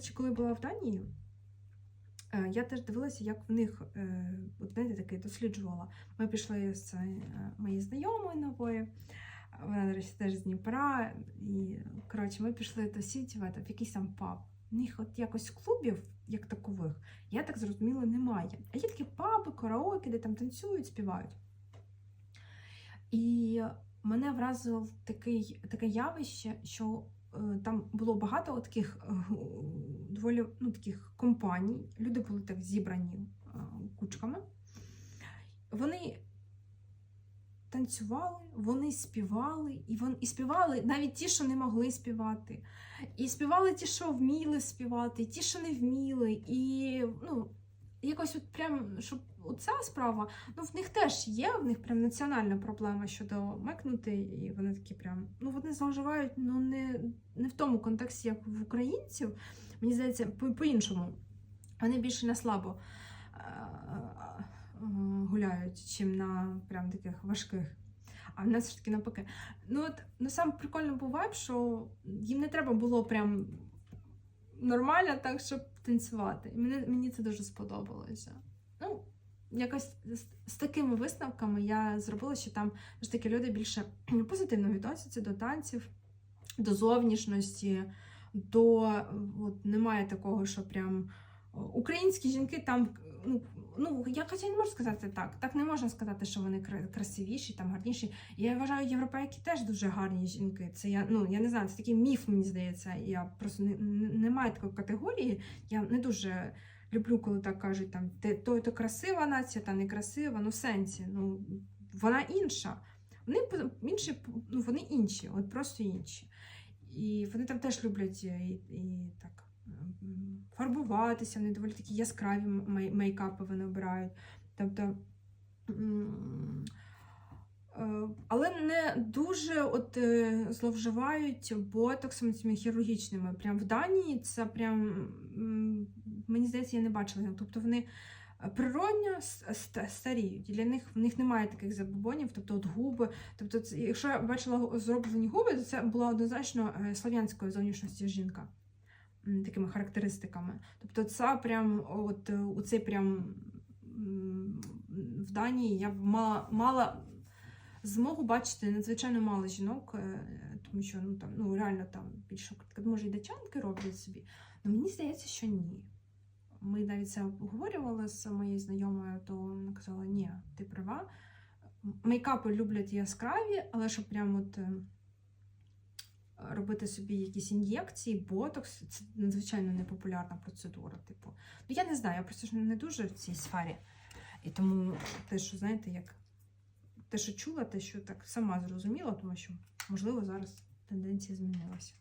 речі, коли була в Данії, е, я теж дивилася, як в них, е, от знаєте, таке досліджувала. Ми пішли з е, моєю знайомою новою. Вона, до речі, теж з Дніпра. І коротше, ми пішли тусіть в, в якийсь там паб. У них от якось клубів, як такових, я так зрозуміла, немає. А є такі паби, караоке, де там танцюють, співають. І мене вразило такий, таке явище, що е, там було багато таких доволі ну, таких компаній. Люди були так зібрані кучками. Вони танцювали, вони співали, і вони і співали навіть ті, що не могли співати. І співали ті, що вміли співати, і ті, що не вміли. І ну, якось от прям, щоб оця справа, ну в них теж є, в них прям національна проблема щодо мекнути, і вони такі прям, ну вони зловживають ну, не, не в тому контексті, як в українців. Мені здається, по- по-іншому. Вони більше на слабо е, е, гуляють, чим на прям таких важких. А в нас ж таки навпаки. Ну от ну сам прикольно був вайб, що їм не треба було прям нормально так, щоб танцювати. І мені, мені це дуже сподобалося. Ну, якось з, такими висновками я зробила, що там ж таки люди більше позитивно відносяться до танців, до зовнішності, до от, немає такого, що прям українські жінки там. Ну, ну я хоча не можу сказати так. Так не можна сказати, що вони красивіші, там гарніші. Я вважаю, європейки теж дуже гарні жінки. Це я ну я не знаю, це такий міф, мені здається. Я просто не, немає такої категорії. Я не дуже люблю, коли так кажуть, там то, то красива нація, та не красива. Ну в сенсі, ну вона інша. Вони інші, ну вони інші, от просто інші. І вони там теж люблять і, і так фарбуватися, вони доволі такі яскраві мейкапи вони обирають. Тобто. е, Але не дуже от е, зловживають ботоксами цими хірургічними. Прям в Данії це прям мені здається, я не бачила. Тобто вони природньо старіють. Для них в них немає таких забобонів, тобто от губи. Тобто, якщо я бачила зроблені губи, то це була однозначно е, слов'янської зовнішності жінка. Такими характеристиками. Тобто, це прям от е, у цей прям в Данії я б мала, мала змогу бачити надзвичайно мало жінок, е, тому що ну там ну реально там більше може і дачанки роблять собі. Ну мені здається, що ні. Ми навіть це обговорювали з моєю знайомою, то вона казала, ні, ти права. Мейкапи люблять яскраві, але щоб прямо от е, робити собі якісь ін'єкції, ботокс це надзвичайно непопулярна процедура. Типу, ну я не знаю, я просто ж не дуже в цій сфері. І тому те, що знаєте, як те, що чула, те, що так сама зрозуміла, тому що можливо зараз тенденція змінилася.